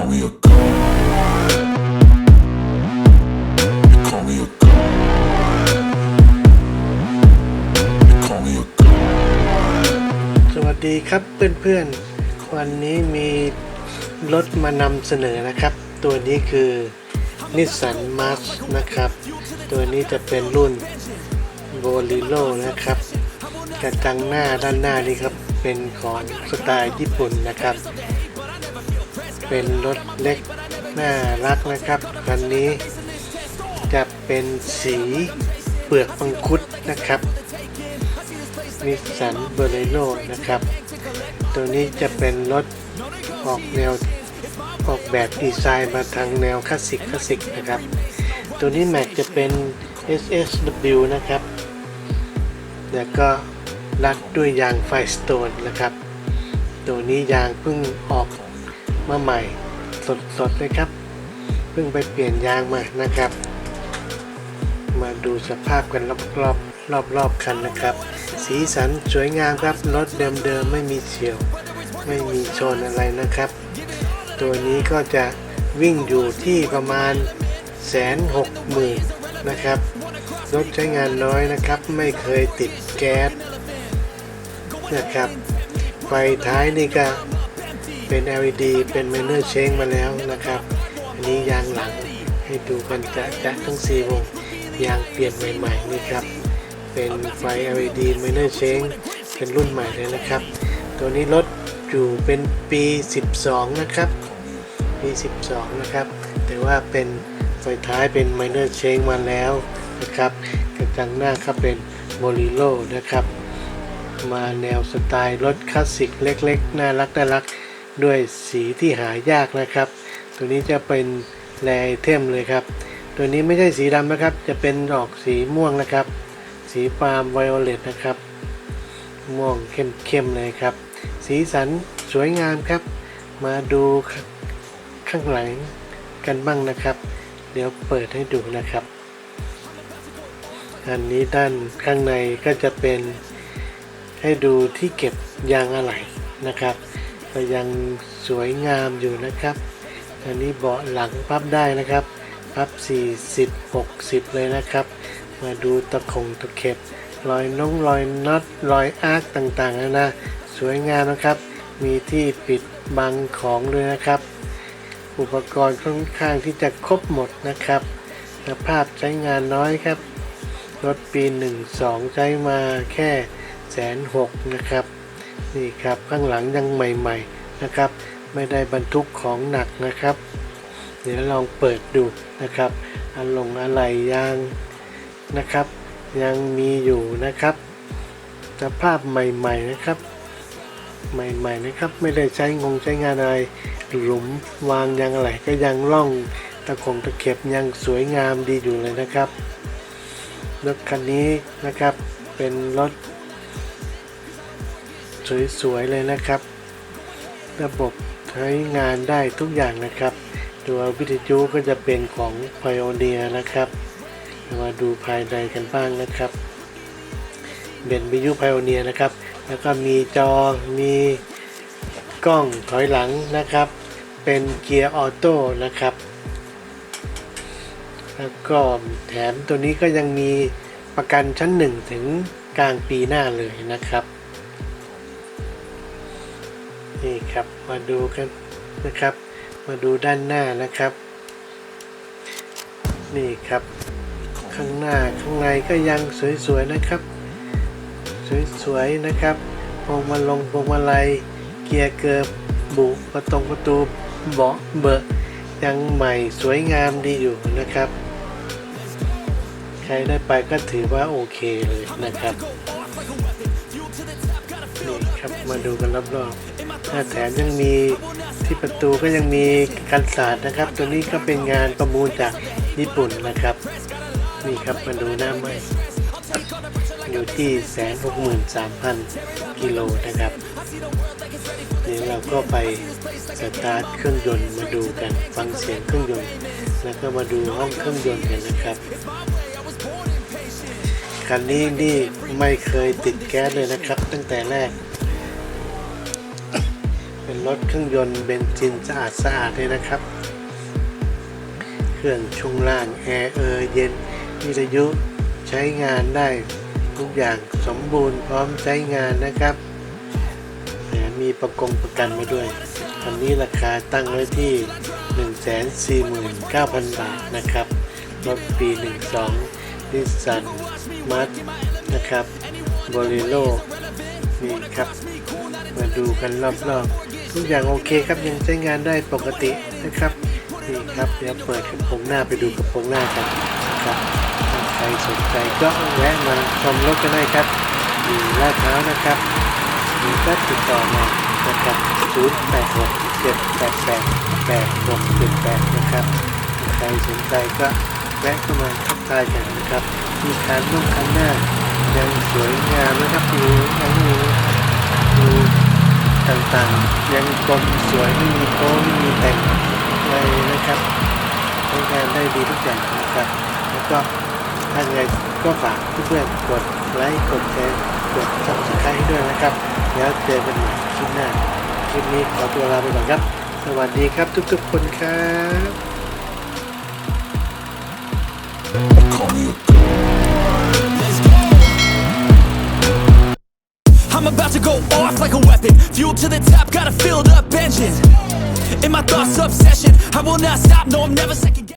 call me a god. You call me a god. You call me a god. สวัสดีครับเพื่อนๆ วันนี้มีรถมานำเสนอนะครับ ตัวนี้คือนิสสันมาร์ชนะครับ ตัวนี้จะเป็นรุ่นโบลิโ o นะครับกระจังหน้าด้านหน้านี่ครับ เป็นของสไตล์ญี่ปุ่นนะครับ เป็นรถเล็กน่ารักนะครับคันนี้จะเป็นสีเปลือกมังคุดนะครับนิสสันเบอร์เรโ o นะครับ ตัวนี้จะเป็นรถออกแนวออกแบบดีไซน์มาทางแนวคลาสสิกคลาสสิกนะครับ ตัวนี้แม็กจะเป็น SSW นะครับ แล้วก็รัดด้วยยางไฟสโตนนะครับ ตัวนี้ยางเพิ่งออก มาใหม่สดๆเลยครับ เพิ่งไปเปลี่ยนยางมานะครับ มาดูสภาพกันรอบรอบรอบรอบๆคันนะครับ สีสันสวยงามครับรถเดิมๆไม่มีเฉียว ไม่มีชนอะไรนะครับ ตัวนี้ก็จะวิ่งอยู่ที่ประมาณแสนหกหมื่นนะครับรถใช้งานน้อยนะครับ ไม่เคยติดแก๊สนะครับไฟท้ายนี่ก็ เป็น LED เป็น m ม n เ r อร์เชงมาแล้วนะครับ อันนี้ยางหลังให้ดูกันจะจะทั้ง 4 วง ยางเปลี่ยนใหม่ๆนี่ครับ เป็นไฟ LED m i n o r Change เป็นรุ่นใหม่เลยนะครับ ตัวนี้รถอยู่เป็นปี 12 นะครับ ปี 12 นะครับ แต่ว่าเป็นไฟท้ายเป็น Minor Change มาแล้วนะครับกระจังหน้าครับเป็น b o l i r o นะครับ มาแนวสไตล์รถคลาสสิกเล็กๆ น่ารักน่ารัก ด้วยสีที่หายากนะครับ ตัวนี้จะเป็นแรไอเทมเลยครับ ตัวนี้ไม่ใช่สีดำนะครับ จะเป็นออกสีม่วงนะครับ สีปาล์มไวโอเลตนะครับ ม่วงเข้มๆเลยครับ สีสันสวยงามครับ มาดูข้างหลังกันบ้างนะครับ เดี๋ยวเปิดให้ดูนะครับ อันนี้ด้านข้างในก็จะเป็นให้ดูที่เก็บยางอะไหล่นะครับ ก็ยังสวยงามอยู่นะครับอันนี้เบาะหลังพับได้นะครับ พับ 40 60 เลยนะครับ มาดูตะขงตะเข็บ รอยน้องรอยน็อตรอยอาร์คต่างๆนะนะ สวยงามนะครับ มีที่ปิดบังของด้วยนะครับ อุปกรณ์ค่อนข้างที่จะครบหมดนะครับสภาพใช้งานน้อยครับ รถปี 12 ใช้มาแค่แสนหกนะครับ นี่ครับข้างหลังยังใหม่ ๆนะครับ ไม่ได้บรรทุกของหนักนะครับ เดี๋ยวลองเปิดดูนะครับอันลงอะไรยางนะครับ ยังมีอยู่นะครับสภาพใหม่ ๆนะครับ ใหม่ๆนะครับ ไม่ได้ใช้งงใช้งานอะไรหลุมวางยางอะไรก็ยังล่องตะขงตะเข็บยังสวยงามดีอยู่เลยนะครับรถคันนี้นะครับเป็นรถ สวยๆเลยนะครับ ระบบใช้งานได้ทุกอย่างนะครับ ตัววิทยุก็จะเป็นของ Pioneer นะครับ มาดูภายในกันบ้างนะครับเป็นวิทยุ Pioneer นะครับ แล้วก็มีจอ มีกล้องถอยหลังนะครับ เป็นเกียร์ออโต้นะครับ แล้วก็แถมตัวนี้ก็ยังมีประกันชั้นหนึ่งถึงกลางปีหน้าเลยนะครับ นี่ครับมาดูกันนะครับ มาดูด้านหน้านะครับ นี่ครับ ข้างหน้าข้างในก็ยังสวยๆนะครับ สวยๆนะครับพวงมาลงพวงมาลัยเกียร์เกิบบุประตงประตูเบาะเบอะยังใหม่สวยงามดีอยู่นะครับ ใครได้ไปก็ถือว่าโอเคเลยนะครับนี่ครับมาดูกันรอบๆ หน้าแถมยังมีที่ประตูก็ยังมีกันศาสตร์นะครับ ตัวนี้ก็เป็นงานประมูลจากญี่ปุ่นนะครับ นี่ครับมาดูหน้าใหม่อยู่ที่แสนหกหมื่นสามพันกิโลนะครับเดี๋ยวเราก็ไปสตาร์ทเครื่องยนต์มาดูกันฟังเสียงเครื่องยนต์ แล้วก็มาดูห้องเครื่องยนต์กันนะครับคันนี้นี่ไม่เคยติดแก๊สเลยนะครับ ตั้งแต่แรก เป็นรถเครื่องยนต์เบนซินสะอาดสะอาดเลยนะครับ เครื่องช่วงล่างแอร์เออเย็นวิทยุใช้งานได้ทุกอย่างสมบูรณ์พร้อมใช้งานนะครับแถมมีประกงประกันมาด้วยอันนี้ราคาตั้งไว้ที่ 149,000 บาทนะครับ รถปี 12นิสสันมาร์นะครับบริโลนี่ครับ มาดูกันรอบๆ ทุกอย่างโอเคครับยังใช้งานได้ปกตินะครับนี่ครับเดี๋ยวเปิดกระโปรงหน้าไปดูกระโปรงหน้ากันนะครับใครสนใจก็แวะมาชมรถกันได้ครับอยู่ลาดพร้าวนะครับมีก็ติดต่อมานะครับ0 8 6 7 8 8 8 6 7 8 นะครับ ใครสนใจก็แวะเข้ามาทักทายกันนะครับ มีการร่วมคันหน้ายังสวยงามนะครับมียังมีมี ต่างๆ ยังกลมสวยไม่มีโค้งไม่มีแต่งอะไรนะครับใช้งานได้ดีทุกอย่างนะครับ แล้วก็ถ้าไงก็ฝากเพื่อนๆกดไลค์กดแชร์กดซับสไครต์ด้วยนะครับแล้วเจอกันใหม่คลิปหน้าคลิปนี้ขอตัวลาไปก่อนครับ สวัสดีครับทุกๆคนครับ Call me a about to go off like a weapon. Fuel to the top, got a filled up engine. In my thoughts, obsession. I will not stop, no, I'm never second guessing.